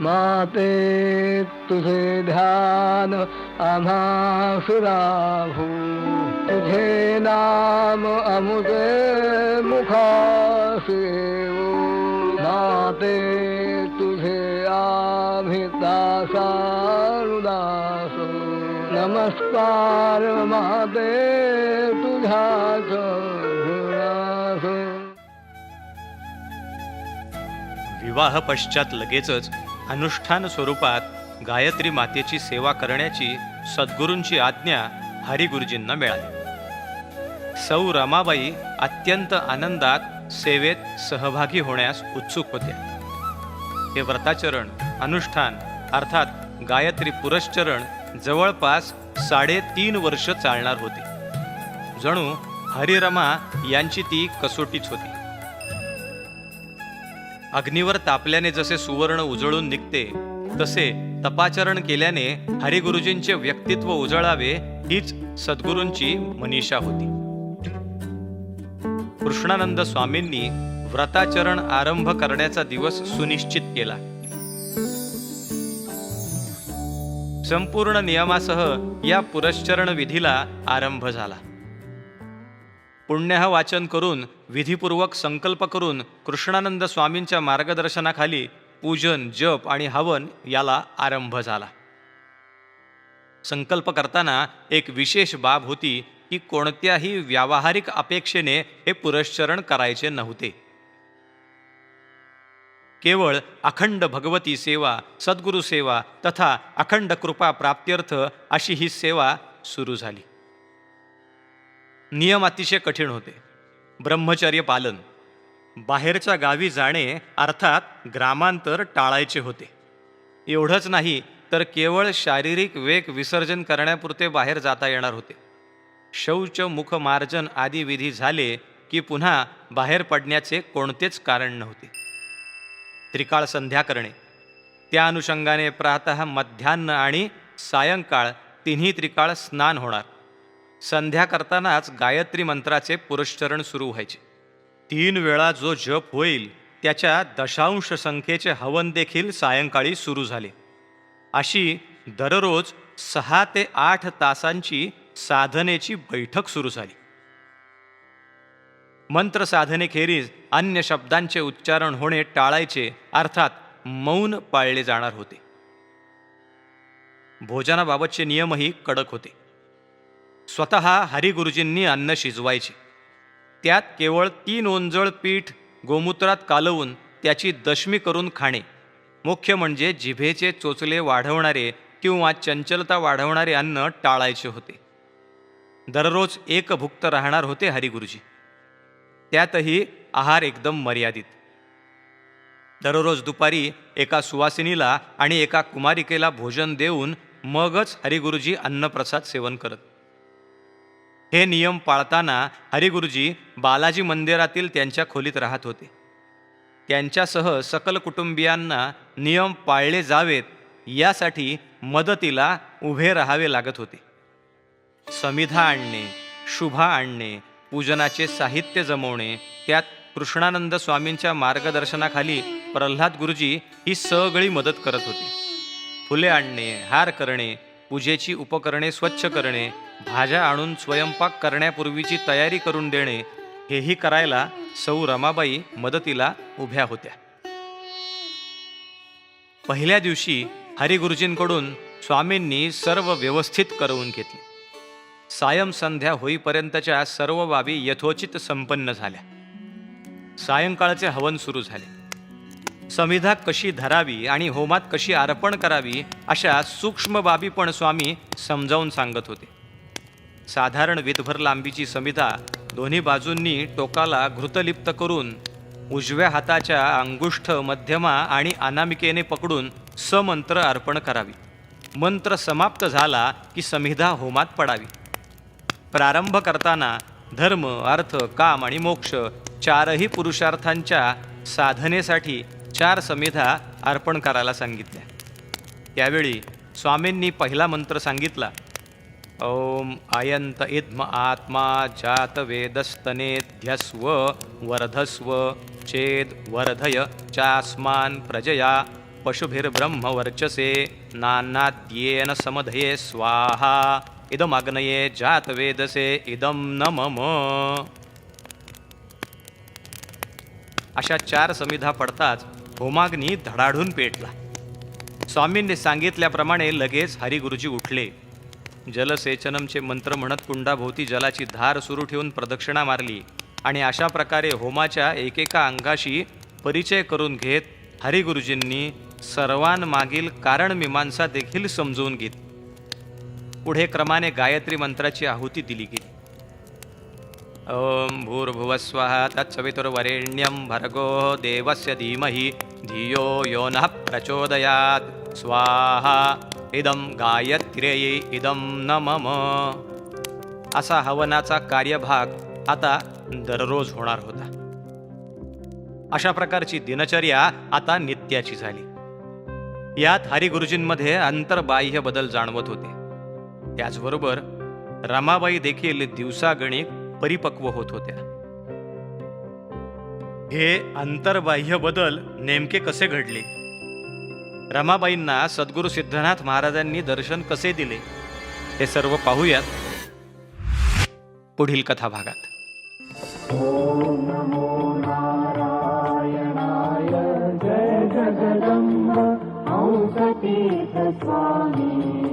माते तुझे ध्यान आम्हा तुझे नाम अमुजे मुखासेवू माते तुझे आम्ही नमस्कार माते तुझ्याच विवाह पश्चात लगेचच अनुष्ठान स्वरूपात गायत्री मातेची सेवा करण्याची सद्गुरूंची आज्ञा हरिगुरुजींना मिळाली. सौ रमाबाई अत्यंत आनंदात सेवेत सहभागी होण्यास उत्सुक होत्या. हे व्रताचरण अनुष्ठान अर्थात गायत्री पुरश्चरण जवळपास साडेतीन वर्ष चालणार होते. जणू हरिरमा यांची ती कसोटीच होती. अग्नीवर तापल्याने जसे सुवर्ण उजळून निघते तसे तपाचरण केल्याने हरिगुरुजींचे व्यक्तित्व उजळावे हीच सद्गुरूंची मनीषा होती. कृष्णानंद स्वामींनी व्रताचरण आरंभ करण्याचा दिवस सुनिश्चित केला. संपूर्ण नियमासह या पुरश्चरण विधीला आरंभ झाला. पुण्य वाचन करून विधीपूर्वक संकल्प करून कृष्णानंद स्वामींच्या मार्गदर्शनाखाली पूजन जप आणि हवन याला आरंभ झाला. संकल्प करताना एक विशेष बाब होती की कोणत्याही व्यावहारिक अपेक्षेने हे पुरश्चरण करायचे नव्हते. केवळ अखंड भगवती सेवा सद्गुरू सेवा तथा अखंड कृपा प्राप्त्यर्थ अशी ही सेवा सुरू झाली. नियम अतिशय कठीण होते. ब्रह्मचर्य पालन. बाहेरच्या गावी जाणे अर्थात ग्रामांतर टाळायचे होते. एवढंच नाही तर केवळ शारीरिक वेग विसर्जन करण्यापुरते बाहेर जाता येणार होते. शौच मुखमार्जन आदी विधी झाले की पुन्हा बाहेर पडण्याचे कोणतेच कारण नव्हते. त्रिकाळ संध्या करणे. त्या अनुषंगाने प्रातः मध्यान्ह आणि सायंकाळ तिन्ही त्रिकाळ स्नान होणार. संध्या करतानाच गायत्री मंत्राचे पुरश्चरण सुरू व्हायचे. तीन वेळा जो जप होईल त्याच्या दशांश संख्येचे हवन देखील सायंकाळी सुरू झाले. अशी दररोज सहा ते आठ तासांची साधनेची बैठक सुरू झाली. मंत्र साधनेखेरीज अन्य शब्दांचे उच्चारण होणे टाळायचे अर्थात मौन पाळले जाणार होते. भोजनाबाबतचे नियमही कडक होते. स्वतः हरिगुरुजींनी अन्न शिजवायचे. त्यात केवळ तीन ओंजळ पीठ गोमूत्रात कालवून त्याची दशमी करून खाणे. मुख्य म्हणजे जिभेचे चोचले वाढवणारे किंवा चंचलता वाढवणारे अन्न टाळायचे होते. दररोज एक भुक्त राहणार होते हरिगुरुजी. त्यातही आहार एकदम मर्यादित. दररोज दुपारी एका सुवासिनीला आणि एका कुमारिकेला भोजन देऊन मगच हरिगुरुजी अन्नप्रसाद सेवन करत. हे नियम पाळताना हरिगुरुजी बालाजी मंदिरातील त्यांच्या खोलीत राहत होते. त्यांच्यासह सकल कुटुंबियांना नियम पाळले जावेत यासाठी मदतीला उभे राहावे लागत होते. समिधा आणणे शुभा आणणे पूजनाचे साहित्य जमवणे त्यात कृष्णानंद स्वामींच्या मार्गदर्शनाखाली प्रल्हाद गुरुजी ही सगळी मदत करत होते. फुले आणणे हार करणे पूजेची उपकरणे स्वच्छ करणे भाज्या आणून स्वयंपाक करण्यापूर्वीची तयारी करून देणे हेही करायला सौ रमाबाई मदतीला उभ्या होत्या. पहिल्या दिवशी हरिगुरुजींकडून स्वामींनी सर्व व्यवस्थित करवून घेतले. सायं संध्या होईपर्यंतच्या सर्व बाबी यथोचित संपन्न झाल्या. सायंकाळचे हवन सुरू झाले. संविधा कशी धरावी आणि होमात कशी अर्पण करावी अशा सूक्ष्म बाबी पण स्वामी समजावून सांगत होते. साधारण विधभर लांबीची समिधा दोन्ही बाजूंनी टोकाला घृतलिप्त करून उजव्या हाताच्या अंगुष्ठ मध्यमा आणि अनामिकेने पकडून समंत्र अर्पण करावी. मंत्र समाप्त झाला की समिधा होमात पडावी. प्रारंभ करताना धर्म अर्थ काम आणि मोक्ष चारही पुरुषार्थांच्या साधनेसाठी चार समिधा अर्पण करायला सांगितल्या. त्यावेळी स्वामींनी पहिला मंत्र सांगितला. ओम अयंत इद्म आत्मा जात वेदस्तने ध्यस्व वर्धस्व चेद वर्धय चास्मान प्रजया पशुभिर्ब्रह्मवर्चसे नान्नाद्येन समधये स्वाहा। इदमाग्नये जातवेदसे इदं न मम। अशा चार समिधा पडताच होमाग्नी धडाडून पेटला. स्वामींनी सांगितल्याप्रमाणे लगेच हरिगुरुजी उठले. जलसेचनमचे मंत्र म्हणत कुंडाभोवती जलाची धार सुरू ठेवून प्रदक्षिणा मारली. आणि अशा प्रकारे होमाच्या एकेका अंगाशी परिचय करून घेत हरिगुरुजींनी सर्वांमागील कारण मीमांसा देखील समजवून घेतली पुढे क्रमाने गायत्री मंत्राची आहुती दिली गेली. ओम भूर्भुवस्वः तत्सवितुर्वरेण्यं भर्गो देवस्य धीमहि धियो यो नः प्रचोदयात्. स्वाहा इदं गायत्र्यै इदं न मम असा हवनाचा कार्यभाग आता दररोज होणार होता. अशा प्रकारची दिनचर्या आता नित्याची झाली. यात हरिगुरुजींमध्ये अंतर्बाह्य बदल जाणवत होते. त्याचबरोबर रमाबाई देखील दिवसागणिक परिपक्व होत होत्या. हे अंतर्बाह्य बदल नेमके कसे घडले? रमाबाईंना सद्गुरू सिद्धनाथ महाराजांनी दर्शन कसे दिले हे सर्व पाहूयात पुढील कथा भागात जय जगदम्ब स्वामी.